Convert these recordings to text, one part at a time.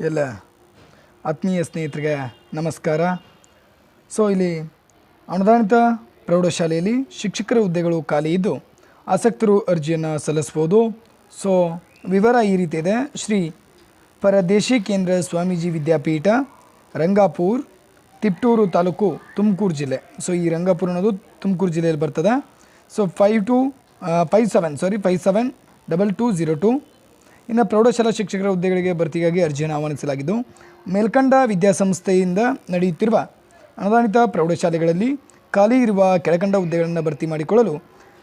ಎಲ್ಲ ಆತ್ಮೀಯ ಸ್ನೇಹಿತರಿಗೆ ನಮಸ್ಕಾರ. ಸೊ, ಇಲ್ಲಿ ಅನುದಾನಿತ ಪ್ರೌಢಶಾಲೆಯಲ್ಲಿ ಶಿಕ್ಷಕರ ಹುದ್ದೆಗಳು ಖಾಲಿ ಇದ್ದು ಆಸಕ್ತರು ಅರ್ಜಿಯನ್ನು ಸಲ್ಲಿಸ್ಬೋದು ಸೊ, ವಿವರ ಈ ರೀತಿ ಇದೆ. ಶ್ರೀ ಪರದೇಶಿ ಕೇಂದ್ರ ಸ್ವಾಮೀಜಿ ವಿದ್ಯಾಪೀಠ, ರಂಗಾಪುರ್, ತಿಪ್ಟೂರು ತಾಲೂಕು ತುಮಕೂರು ಜಿಲ್ಲೆ. ಸೊ, ಈ ರಂಗಾಪುರ ಅನ್ನೋದು ತುಮಕೂರು ಜಿಲ್ಲೆಯಲ್ಲಿ ಬರ್ತದೆ. So five two five seven sorry five seven double two zero two ಇನ್ನು ಪ್ರೌಢಶಾಲಾ ಶಿಕ್ಷಕರ ಹುದ್ದೆಗಳಿಗೆ ಭರ್ತಿಗಾಗಿ ಅರ್ಜಿಯನ್ನು ಆಹ್ವಾನಿಸಲಾಗಿದ್ದು, ಮೇಲ್ಕಂಡ ವಿದ್ಯಾಸಂಸ್ಥೆಯಿಂದ ನಡೆಯುತ್ತಿರುವ ಅನುದಾನಿತ ಪ್ರೌಢಶಾಲೆಗಳಲ್ಲಿ ಖಾಲಿ ಇರುವ ಕೆಳಕಂಡ ಹುದ್ದೆಗಳನ್ನು ಭರ್ತಿ ಮಾಡಿಕೊಳ್ಳಲು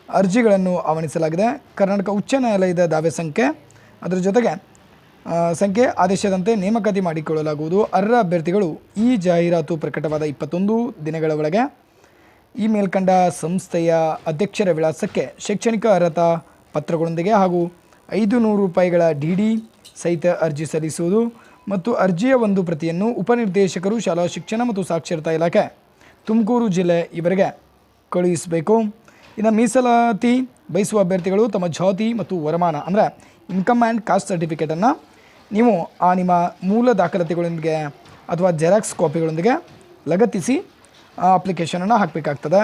ಅರ್ಜಿಗಳನ್ನು ಆಹ್ವಾನಿಸಲಾಗಿದೆ. ಕರ್ನಾಟಕ ಉಚ್ಚ ನ್ಯಾಯಾಲಯದ ದಾವೆ ಸಂಖ್ಯೆ, ಅದರ ಜೊತೆಗೆ ಸಂಖ್ಯೆ ಆದೇಶದಂತೆ ನೇಮಕಾತಿ ಮಾಡಿಕೊಳ್ಳಲಾಗುವುದು. ಅರ್ಹ ಅಭ್ಯರ್ಥಿಗಳು ಈ ಜಾಹೀರಾತು ಪ್ರಕಟವಾದ ಇಪ್ಪತ್ತೊಂದು ದಿನಗಳ ಒಳಗೆ ಈ ಮೇಲ್ಕಂಡ ಸಂಸ್ಥೆಯ ಅಧ್ಯಕ್ಷರ ವಿಳಾಸಕ್ಕೆ ಶೈಕ್ಷಣಿಕ ಅರ್ಹತಾ ಪತ್ರಗಳೊಂದಿಗೆ ಹಾಗೂ ಐದು ನೂರು ರೂಪಾಯಿಗಳ ಡಿ ಡಿ ಸಹಿತ ಅರ್ಜಿ ಸಲ್ಲಿಸುವುದು ಮತ್ತು ಅರ್ಜಿಯ ಒಂದು ಪ್ರತಿಯನ್ನು ಉಪನಿರ್ದೇಶಕರು, ಶಾಲಾ ಶಿಕ್ಷಣ ಮತ್ತು ಸಾಕ್ಷರತಾ ಇಲಾಖೆ ತುಮಕೂರು ಜಿಲ್ಲೆ ಇವರಿಗೆ ಕಳುಹಿಸಬೇಕು. ಇನ್ನು ಮೀಸಲಾತಿ ಬಯಸುವ ಅಭ್ಯರ್ಥಿಗಳು ತಮ್ಮ ಜಾತಿ ಮತ್ತು ವರಮಾನ, ಅಂದರೆ ಇನ್ಕಮ್ ಆ್ಯಂಡ್ ಕಾಸ್ಟ್ ಸರ್ಟಿಫಿಕೇಟನ್ನು ನೀವು ಆ ನಿಮ್ಮ ಮೂಲ ದಾಖಲಾತಿಗಳೊಂದಿಗೆ ಅಥವಾ ಜೆರಾಕ್ಸ್ ಕಾಪಿಗಳೊಂದಿಗೆ ಲಗತ್ತಿಸಿ ಅಪ್ಲಿಕೇಶನನ್ನು ಹಾಕಬೇಕಾಗ್ತದೆ.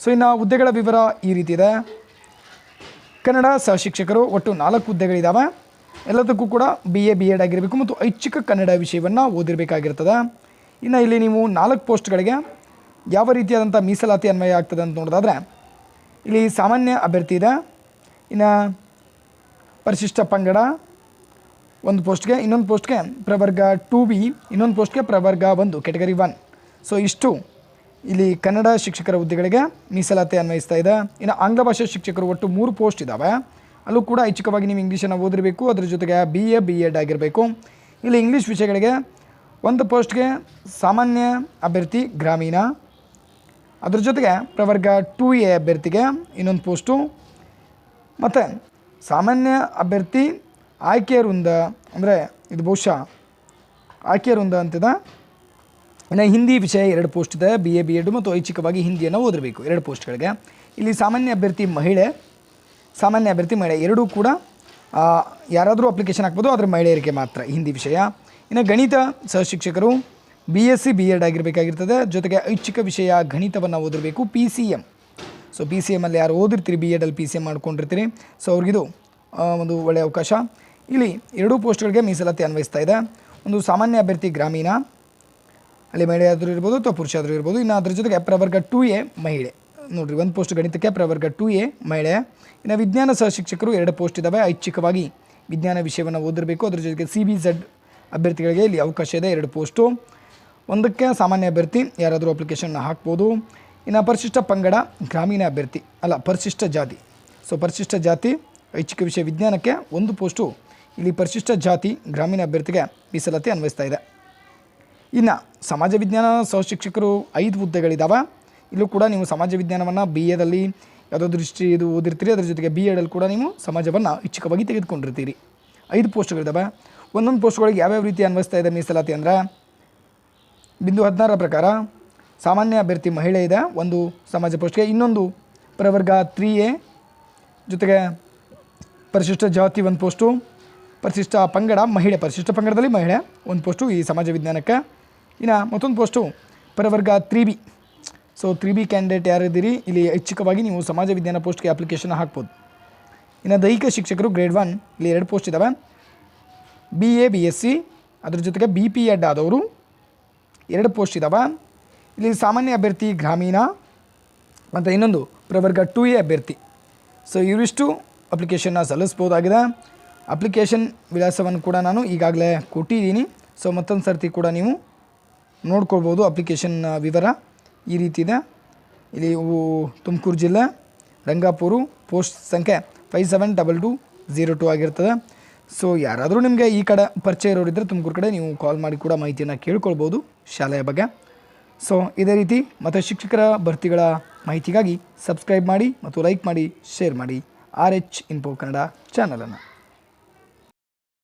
ಸೊ, ಇನ್ನು ಹುದ್ದೆಗಳ ವಿವರ ಈ ರೀತಿ ಇದೆ. ಕನ್ನಡ ಸಹಶಿಕ್ಷಕರು ಒಟ್ಟು ನಾಲ್ಕು ಹುದ್ದೆಗಳಿದ್ದಾವೆ ಎಲ್ಲದಕ್ಕೂ ಕೂಡ ಬಿ ಎ ಬಿ ಎಡ್ ಆಗಿರಬೇಕು ಮತ್ತು ಐಚ್ಛಿಕ ಕನ್ನಡ ವಿಷಯವನ್ನು ಓದಿರಬೇಕಾಗಿರ್ತದೆ. ಇನ್ನು ಇಲ್ಲಿ ನೀವು ನಾಲ್ಕು ಪೋಸ್ಟ್ಗಳಿಗೆ ಯಾವ ರೀತಿಯಾದಂಥ ಮೀಸಲಾತಿ ಅನ್ವಯ ಆಗ್ತದೆ ಅಂತ ನೋಡೋದಾದರೆ, ಇಲ್ಲಿ ಸಾಮಾನ್ಯ ಅಭ್ಯರ್ಥಿ ಇದೆ. ಇನ್ನು ಪರಿಶಿಷ್ಟ ಪಂಗಡ ಒಂದು ಪೋಸ್ಟ್ಗೆ, ಇನ್ನೊಂದು ಪೋಸ್ಟ್ಗೆ ಪ್ರವರ್ಗ ಟು ಬಿ, ಇನ್ನೊಂದು ಪೋಸ್ಟ್ಗೆ ಪ್ರವರ್ಗ ಒಂದು ಕೆಟಗರಿ ಒನ್. ಸೊ ಇಷ್ಟು ಇಲ್ಲಿ ಕನ್ನಡ ಶಿಕ್ಷಕರ ಹುದ್ದೆಗಳಿಗೆ ಮೀಸಲಾತಿ ಅನ್ವಯಿಸ್ತಾ ಇದೆ. ಇನ್ನು ಆಂಗ್ಲ ಭಾಷಾ ಶಿಕ್ಷಕರು ಒಟ್ಟು ಮೂರು ಪೋಸ್ಟ್ ಇದ್ದಾವೆ ಅಲ್ಲೂ ಕೂಡ ಐಚ್ಛಿಕವಾಗಿ ನೀವು ಇಂಗ್ಲೀಷನ್ನು ಓದಿರಬೇಕು. ಅದ್ರ ಜೊತೆಗೆ ಬಿ ಎ ಬಿ ಎಡ್ ಆಗಿರಬೇಕು. ಇಲ್ಲಿ ಇಂಗ್ಲೀಷ್ ವಿಷಯಗಳಿಗೆ ಒಂದು ಪೋಸ್ಟ್ಗೆ ಸಾಮಾನ್ಯ ಅಭ್ಯರ್ಥಿ ಗ್ರಾಮೀಣ. ಅದ್ರ ಜೊತೆಗೆ ಪ್ರವರ್ಗ ಟು ಎ ಅಭ್ಯರ್ಥಿಗೆ ಇನ್ನೊಂದು ಪೋಸ್ಟು. ಮತ್ತು ಸಾಮಾನ್ಯ ಅಭ್ಯರ್ಥಿ ಆಯ್ಕೆ ವೃಂದ, ಅಂದರೆ ಇದು ಬಹುಶಃ ಆಯ್ಕೆ ವೃಂದ ಅಂತಿದೆ. ಇನ್ನು ಹಿಂದಿ ವಿಷಯ ಎರಡು ಪೋಸ್ಟ್ ಇದೆ ಬಿ ಎ ಬಿ ಎಡ್ ಮತ್ತು ಐಚ್ಛಿಕವಾಗಿ ಹಿಂದಿಯನ್ನು ಓದಿರಬೇಕು ಎರಡು ಪೋಸ್ಟ್ಗಳಿಗೆ. ಇಲ್ಲಿ ಸಾಮಾನ್ಯ ಅಭ್ಯರ್ಥಿ ಮಹಿಳೆ, ಸಾಮಾನ್ಯ ಅಭ್ಯರ್ಥಿ ಮಹಿಳೆ ಎರಡೂ ಕೂಡ ಯಾರಾದರೂ ಅಪ್ಲಿಕೇಶನ್ ಹಾಕ್ಬೋದು, ಆದರೆ ಮಹಿಳೆಯರಿಗೆ ಮಾತ್ರ ಹಿಂದಿ ವಿಷಯ. ಇನ್ನು ಗಣಿತ ಸಹಶಿಕ್ಷಕರು B S C B Ed ಆಗಿರಬೇಕಾಗಿರ್ತದೆ. ಜೊತೆಗೆ ಐಚ್ಛಿಕ ವಿಷಯ ಗಣಿತವನ್ನು ಓದಿರಬೇಕು P C M so P C ಎಮ್ಮಲ್ಲಿ ಯಾರು ಓದಿರ್ತೀರಿ? ಬಿ ಎಡಲ್ಲಿ ಪಿ ಸಿ ಎಂ ಮಾಡ್ಕೊಂಡಿರ್ತೀರಿ. ಸೊ ಅವ್ರಿಗಿದು ಒಂದು ಒಳ್ಳೆಯ ಅವಕಾಶ. ಇಲ್ಲಿ ಎರಡೂ ಪೋಸ್ಟ್ಗಳಿಗೆ ಮೀಸಲಾತಿ ಅನ್ವಯಿಸ್ತಾ ಇದೆ. ಒಂದು ಸಾಮಾನ್ಯ ಅಭ್ಯರ್ಥಿ ಗ್ರಾಮೀಣ ಅಲ್ಲಿ ಮಹಿಳೆ ಆದರೂ ಇರ್ಬೋದು ಅಥವಾ ಪುರುಷ ಆದರೂ ಇರ್ಬೋದು. ಇನ್ನು ಅದ್ರ ಜೊತೆಗೆ ಪ್ರವರ್ಗ ಟು ಎ ಮಹಿಳೆ. ನೋಡಿರಿ, ಒಂದು ಪೋಸ್ಟ್ ಗಣಿತಕ್ಕೆ ಪ್ರವರ್ಗ ಟು ಎ ಮಹಿಳೆ. ಇನ್ನು ವಿಜ್ಞಾನ ಸಹ ಶಿಕ್ಷಕರು ಎರಡು ಪೋಸ್ಟ್ ಇದ್ದಾವೆ ಐಚ್ಛಿಕವಾಗಿ ವಿಜ್ಞಾನ ವಿಷಯವನ್ನು ಓದಿರಬೇಕು. ಅದ್ರ ಜೊತೆಗೆ ಸಿ ಬಿ ಝಡ್ ಅಭ್ಯರ್ಥಿಗಳಿಗೆ ಇಲ್ಲಿ ಅವಕಾಶ ಇದೆ, ಎರಡು ಪೋಸ್ಟು ಒಂದಕ್ಕೆ ಸಾಮಾನ್ಯ ಅಭ್ಯರ್ಥಿ, ಯಾರಾದರೂ ಅಪ್ಲಿಕೇಶನ್ನ ಹಾಕ್ಬೋದು. ಇನ್ನು ಪರಿಶಿಷ್ಟ ಪಂಗಡ, ಗ್ರಾಮೀಣ ಅಭ್ಯರ್ಥಿ, ಅಲ್ಲ, ಪರಿಶಿಷ್ಟ ಜಾತಿ. ಸೊ ಪರಿಶಿಷ್ಟ ಜಾತಿ, ಐಚ್ಛಿಕ ವಿಷಯ ವಿಜ್ಞಾನಕ್ಕೆ ಒಂದು ಪೋಸ್ಟು ಇಲ್ಲಿ ಪರಿಶಿಷ್ಟ ಜಾತಿ, ಗ್ರಾಮೀಣ ಅಭ್ಯರ್ಥಿಗೆ ಮೀಸಲಾತಿ ಅನ್ವಯಿಸ್ತಾ ಇದೆ. ಇನ್ನು ಸಮಾಜ ವಿಜ್ಞಾನ ಸಹಶಿಕ್ಷಕರು ಐದು ಹುದ್ದೆಗಳಿದ್ದಾವೆ ಇಲ್ಲೂ ಕೂಡ ನೀವು ಸಮಾಜ ವಿಜ್ಞಾನವನ್ನು ಬಿ ಎದಲ್ಲಿ ಯಾವುದೋ ದೃಷ್ಟಿ ಇದು ಓದಿರ್ತೀರಿ, ಅದ್ರ ಜೊತೆಗೆ ಬಿ ಎಡಲ್ಲಿ ಕೂಡ ನೀವು ಸಮಾಜವನ್ನು ಇಚ್ಛಿಕವಾಗಿ ತೆಗೆದುಕೊಂಡಿರ್ತೀರಿ. ಐದು ಪೋಸ್ಟ್ಗಳಿದ್ದಾವೆ ಒಂದೊಂದು ಪೋಸ್ಟ್ಗಳಿಗೆ ಯಾವ್ಯಾವ ರೀತಿ ಅನ್ವಯಿಸ್ತಾ ಇದೆ ಮೀಸಲಾತಿ ಅಂದರೆ, ಬಿಂದು ಹದಿನಾರರ ಪ್ರಕಾರ ಸಾಮಾನ್ಯ ಅಭ್ಯರ್ಥಿ ಮಹಿಳೆ ಇದೆ, ಒಂದು ಸಮಾಜ ಪೋಸ್ಟ್ಗೆ, ಇನ್ನೊಂದು ಪ್ರವರ್ಗ ತ್ರೀ ಎ, ಜೊತೆಗೆ ಪರಿಶಿಷ್ಟ ಜಾತಿ ಒಂದು ಪೋಸ್ಟು, ಪರಿಶಿಷ್ಟ ಪಂಗಡ ಮಹಿಳೆ, ಪರಿಶಿಷ್ಟ ಪಂಗಡದಲ್ಲಿ ಮಹಿಳೆ, ಒಂದು ಪೋಸ್ಟು ಈ ಸಮಾಜ ವಿಜ್ಞಾನಕ್ಕೆ. ಇನ್ನು ಮತ್ತೊಂದು post ಪರವರ್ಗ three B so three B candidate ಯಾರಿದ್ದೀರಿ? ಇಲ್ಲಿ ಐಚ್ಛಿಕವಾಗಿ ನೀವು ಸಮಾಜ ವಿಜ್ಞಾನ ಪೋಸ್ಟ್ಗೆ ಅಪ್ಲಿಕೇಶನ್ ಹಾಕ್ಬೋದು. ಇನ್ನು ದೈಹಿಕ ಶಿಕ್ಷಕರು ಗ್ರೇಡ್ ಒನ್ ಇಲ್ಲಿ ಎರಡು ಪೋಸ್ಟ್ ಇದ್ದಾವೆ B A B S C ಅದ್ರ ಜೊತೆಗೆ ಬಿ ಪಿ ಎಡ್ ಆದವರು ಎರಡು ಪೋಸ್ಟ್ ಇದ್ದಾವೆ ಇಲ್ಲಿ ಸಾಮಾನ್ಯ ಅಭ್ಯರ್ಥಿ ಗ್ರಾಮೀಣ, ಮತ್ತು ಇನ್ನೊಂದು ಪ್ರವರ್ಗ ಟು ಎ ಅಭ್ಯರ್ಥಿ. ಸೊ ಇವರಿಷ್ಟು ಅಪ್ಲಿಕೇಶನ್ನ ಸಲ್ಲಿಸ್ಬೋದಾಗಿದೆ. ಅಪ್ಲಿಕೇಶನ್ ವಿಳಾಸವನ್ನು ಕೂಡ ನಾನು ಈಗಾಗಲೇ ಕೊಟ್ಟಿದ್ದೀನಿ. ಸೊ ಮತ್ತೊಂದು ಸರ್ತಿ ಕೂಡ ನೀವು ನೋಡ್ಕೊಳ್ಬೋದು ಅಪ್ಲಿಕೇಶನ್ ವಿವರ. ಈ ರೀತಿ ಇದೆ. ಇಲ್ಲಿ ತುಮಕೂರು ಜಿಲ್ಲೆ, ರಂಗಾಪುರು ಪೋಸ್ಟ್ ಸಂಖ್ಯೆ five seven double two zero two ಆಗಿರ್ತದೆ. ಸೊ ಯಾರಾದರೂ ನಿಮಗೆ ಈ ಕಡೆ ಪರಿಚಯ ಇರೋರಿದ್ದರೆ ತುಮಕೂರು ಕಡೆ ನೀವು ಕಾಲ್ ಮಾಡಿ ಕೂಡ ಮಾಹಿತಿಯನ್ನು ಕೇಳ್ಕೊಳ್ಬೋದು ಶಾಲೆಯ ಬಗ್ಗೆ. ಸೊ ಇದೇ ರೀತಿ ಮತ್ತು ಶಿಕ್ಷಕರ ಭರ್ತಿಗಳ ಮಾಹಿತಿಗಾಗಿ ಸಬ್ಸ್ಕ್ರೈಬ್ ಮಾಡಿ ಮತ್ತು ಲೈಕ್ ಮಾಡಿ ಶೇರ್ ಮಾಡಿ. ಆರ್ ಎಚ್ ಇನ್ಫೋ ಕನ್ನಡ ಚಾನಲನ್ನು